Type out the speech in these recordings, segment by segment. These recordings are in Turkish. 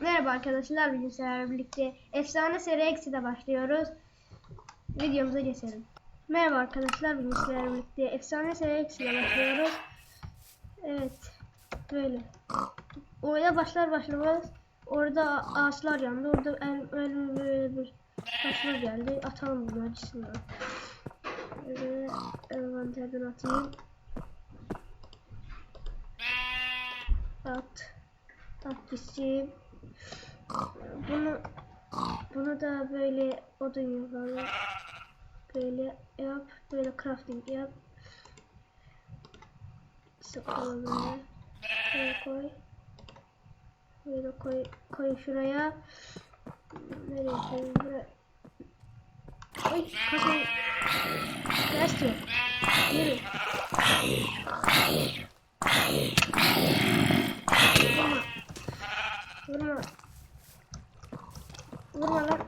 Merhaba arkadaşlar, bugün birlikte Efsane Seri Eksi'de başlıyoruz. Videomuza geçelim. Merhaba arkadaşlar, bugün birlikte Efsane Seri Eksi'de başlıyoruz. Evet, böyle. Oyuna başlar başlamaz orada ağaçlar yandı, orada el, el, böyle bir taşlar geldi. Atalım bunu acısını. Böyle envanterden atayım. At. At. Bunu bunu da böyle odun yapalım. Böyle yap. Böyle crafting yap. Sıkalım böyle. Koy. Böyle koy. Koy şuraya. Nereye koyayım? Buraya. Oy kafayı. Ters yok. Yürü. Vurma. Vurma. Vurma lan.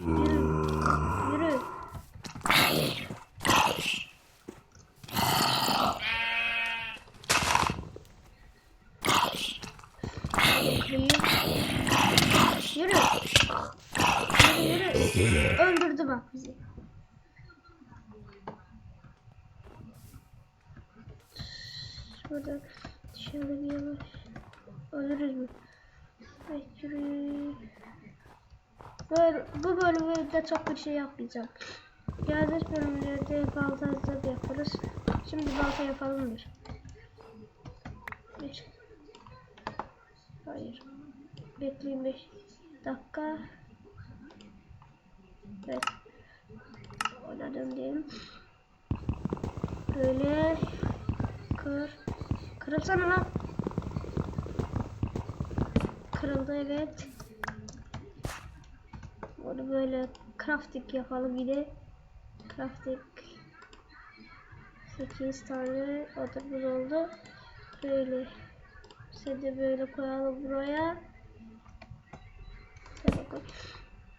Yürü. Yürü. Yürü. Yürü. Öldürdü bak bizi. Şuradan dışarı bir yavaş. Ölürüz mü? Böyle, bu bölümde çok bir şey yapmayacağım. Gelecek bölümlerde balta hazır yaparız. Şimdi balta yapalım bir. Bir. Hayır. Bekleyin 5 dakika. Evet. Oynadım diyelim. Böyle kır. Kırılsana lan. Kırıldı evet. Bunu böyle crafting yapalım yine. Crafting 8 tane odamız oldu. Böyle seni de böyle koyalım buraya.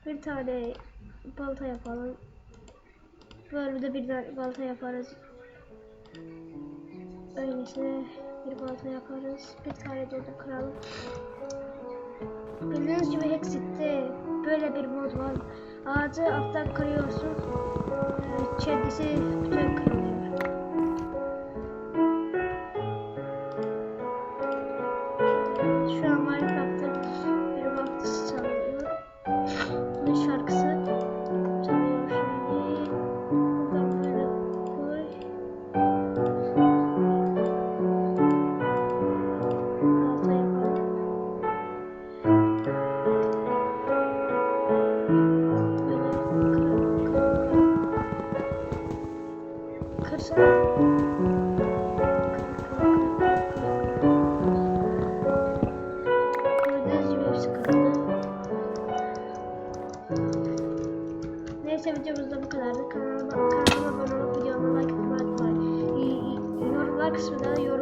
Bir tane balta yapalım. Böyle de bir tane balta yaparız. Öylesine bir balta yaparız. Bir tane de odun kıralım. Bildiğiniz gibi Hexit'te böyle bir mod var. Ağacı alttan kırıyorsun. Kendisi bütün kırılıyor. Şu an Minecraft'ta Neyse videomuz da bu kadardı. Kanalıma, kanalıma abone olup videoma like atmayı unutmayın. Yorumlar kısmına yorum